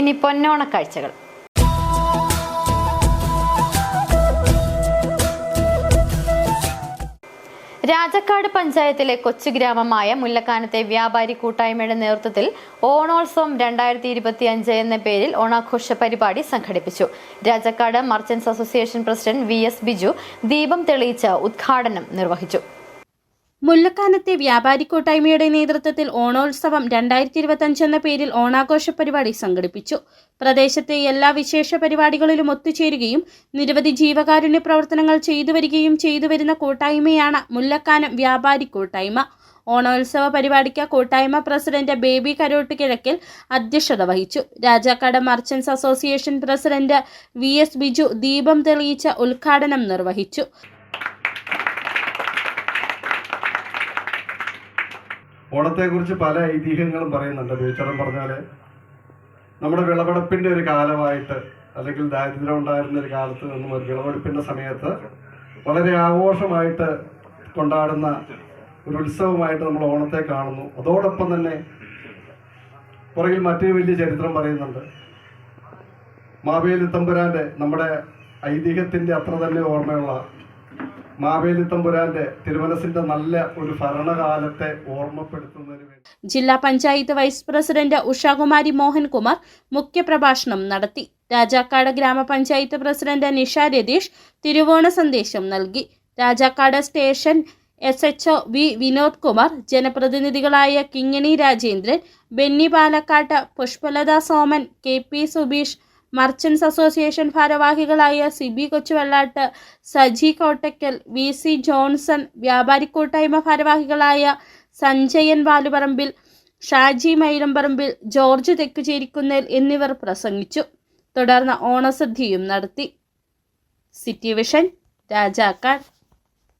ഇനി പൊന്നോണ കാഴ്ചകൾ. രാജക്കാട് പഞ്ചായത്തിലെ കൊച്ചു ഗ്രാമമായ മുല്ലക്കാനത്തെ വ്യാപാരി കൂട്ടായ്മയുടെ നേതൃത്വത്തിൽ ഓണോത്സവം രണ്ടായിരത്തി ഇരുപത്തി അഞ്ച് എന്ന പേരിൽ ഓണാഘോഷ പരിപാടി സംഘടിപ്പിച്ചു. Rajakkad merchants association president V S Biju ദീപം തെളിയിച്ച് ഉദ്ഘാടനം നിർവഹിച്ചു. മുല്ലക്കാനത്തെ വ്യാപാരി കൂട്ടായ്മയുടെ നേതൃത്വത്തിൽ ഓണോത്സവം രണ്ടായിരത്തി ഇരുപത്തഞ്ച് എന്ന പേരിൽ ഓണാഘോഷ പരിപാടി സംഘടിപ്പിച്ചു. പ്രദേശത്തെ എല്ലാ വിശേഷ പരിപാടികളിലും ഒത്തുചേരുകയും നിരവധി ജീവകാരുണ്യ പ്രവർത്തനങ്ങൾ ചെയ്തു വരികയും ചെയ്തു വരുന്ന കൂട്ടായ്മയാണ് മുല്ലക്കാനം വ്യാപാരി കൂട്ടായ്മ. ഓണോത്സവ പരിപാടിക്ക് കൂട്ടായ്മ പ്രസിഡന്റ് ബേബി കരോട്ട് കിഴക്കിൽ അധ്യക്ഷത വഹിച്ചു. Rajakkad merchants association president V S Biju ദീപം തെളിയിച്ച ഉദ്ഘാടനം നിർവഹിച്ചു. ഓണത്തെക്കുറിച്ച് പല ഐതിഹ്യങ്ങളും പറയുന്നുണ്ട്. ബീച്ചറും പറഞ്ഞാൽ നമ്മുടെ വിളവെടുപ്പിന്റെ ഒരു കാലമായിട്ട് അല്ലെങ്കിൽ ദാരിദ്ര്യം ഉണ്ടായിരുന്ന ഒരു കാലത്ത് നിന്നും ഒരു വിളവെടുപ്പിന്റെ സമയത്ത് വളരെ ആഘോഷമായിട്ട് കൊണ്ടാടുന്ന ഒരു ഉത്സവമായിട്ട് നമ്മൾ ഓണത്തെ കാണുന്നു. അതോടൊപ്പം തന്നെ പുറകിൽ മറ്റൊരു വലിയ ചരിത്രം പറയുന്നുണ്ട്. മാവേലി തമ്പുരാന്റെ നമ്മുടെ ഐതിഹ്യത്തിന്റെ അത്ര തന്നെ ഓർമ്മയുള്ള മാവേലി തമ്പുരാന്റെ ജില്ലാ പഞ്ചായത്ത് വൈസ് പ്രസിഡന്റ് ഉഷാകുമാരി മോഹൻകുമാർ മുഖ്യപ്രഭാഷണം നടത്തി. രാജാക്കാട് ഗ്രാമപഞ്ചായത്ത് പ്രസിഡന്റ് നിഷ രതീഷ് തിരുവോണ സന്ദേശം നൽകി. Rajakkad station S H O V Vinod Kumar ജനപ്രതിനിധികളായ Kingini Rajendran Benny Palakkatt Pushpalatha Soman K P Subeesh merchants association ഭാരവാഹികളായ Sibi Kochuvellatt Saji Kottakkal V C Johnson വ്യാപാരി കൂട്ടായ്മ ഭാരവാഹികളായ സഞ്ജയൻ വാലുപറമ്പിൽ ഷാജി മൈലമ്പറമ്പിൽ ജോർജ് തെക്കുചേരിക്കുന്നേൽ എന്നിവർ പ്രസംഗിച്ചു. തുടർന്ന് ഓണസദ്യയും നടത്തി. City vision Rajakkad.